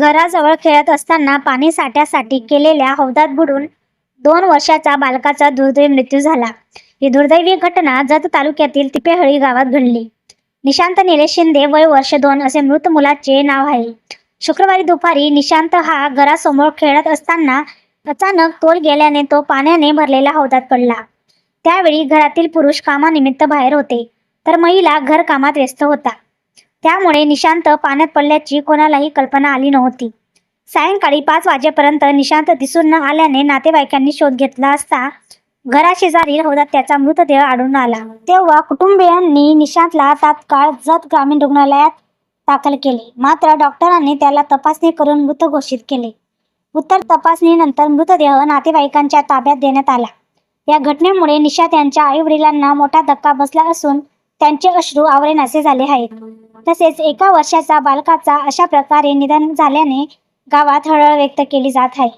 घराजवळ खेळत असताना पाणी साठ्यासाठी केलेल्या हौदात बुडून दोन वर्षाचा बालकाचा दुर्दैवी मृत्यू झाला. ही दुर्दैवी घटना जत तालुक्यातील तिपेहळी गावात घडली. निशांत निलेश शिंदे वय वर्ष दोन असे मृत मुलाचे नाव आहे. शुक्रवारी दुपारी निशांत हा घरासमोर खेळत असताना अचानक तोल गेल्याने तो पाण्याने भरलेल्या हौदात पडला. त्यावेळी घरातील पुरुष कामानिमित्त बाहेर होते. तर महिला घरकामात व्यस्त होता. त्यामुळे निशांत पाण्यात पडल्याची कोणालाही कल्पना आली नव्हती. सायंकाळी पाच वाजेपर्यंत निशांत दिसून न आल्याने नातेवाईकांनी शोध घेतला असता घराशेजारी हौदात त्याचा मृतदेह आढळून आला. तेव्हा कुटुंबियांनी निशांतला तात्काळ जत ग्रामीण रुग्णालयात दाखल केले. मात्र डॉक्टरांनी त्याला तपासणी करून मृत घोषित केले. उत्तर तपासणीनंतर मृतदेह नातेवाईकांच्या ताब्यात देण्यात आला. या घटनेमुळे निशांत यांच्या आईवडिलांना मोठा धक्का बसला असून त्यांचे अश्रू आवरेनासे झाले आहेत. तसेच एका वर्षाचा बालकाचा अशा प्रकारे निधन झाल्याने गावात हळहळ व्यक्त केली जात आहे.